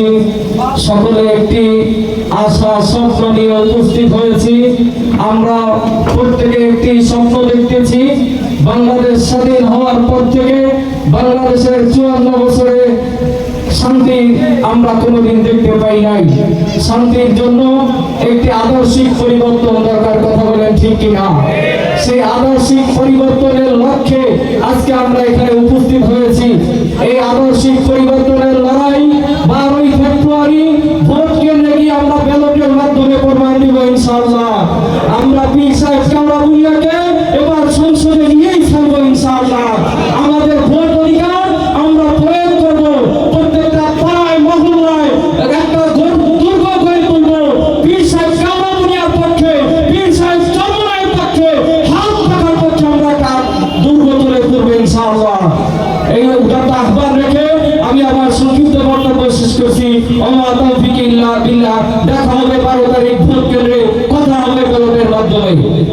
হয়েছি সকলে একটি আশা, স্বপ্ন নিয়ে উপস্থিত হয়েছি। আমরা প্রত্যেকে একটি স্বপ্ন দেখতেছি। বাংলাদেশ স্বাধীন হওয়ার পর থেকে বাংলাদেশের চুয়ান্ন বছরে শান্তি আমরা কোনোদিন দেখতে পাই নাই। শান্তির জন্য একটি আদর্শিক পরিবর্তন দরকার, কথা বলেন ঠিক কিনা? সেই আদর্শিক পরিবর্তনের লক্ষ্যে ইনশাআল্লাহ। আমরা পীর সাহেব কামরা বুনিয়াকে এবার সংসদে নিয়েই ছাড়বো ইনশাআল্লাহ। আমাদের ভোট অধিকার আমরা প্রয়োগ করব। প্রত্যেকটা পাড়ায়, মহল্লায় একটা দুর্গ গড়ে তুলবো। পীর সাহেব কামরা বুনিয়ার পক্ষে, পীর সাহেব চরমনায়ের পক্ষে, হাত পাখার পক্ষে আমরা একটা দুর্গ তুলে তুলবো ইনশাআল্লাহ। এই উদ্যোগটা আহ্বান রেখে আমি আমার সংক্ষিপ্ত বক্তব্য শেষ করছি। আমার তৌফিক ইল্লাহ বিল্লাহ। দেখা হবে বারো তারিখ ভোট কেন্দ্রে। কথা হবে ব্যালটের মাধ্যমে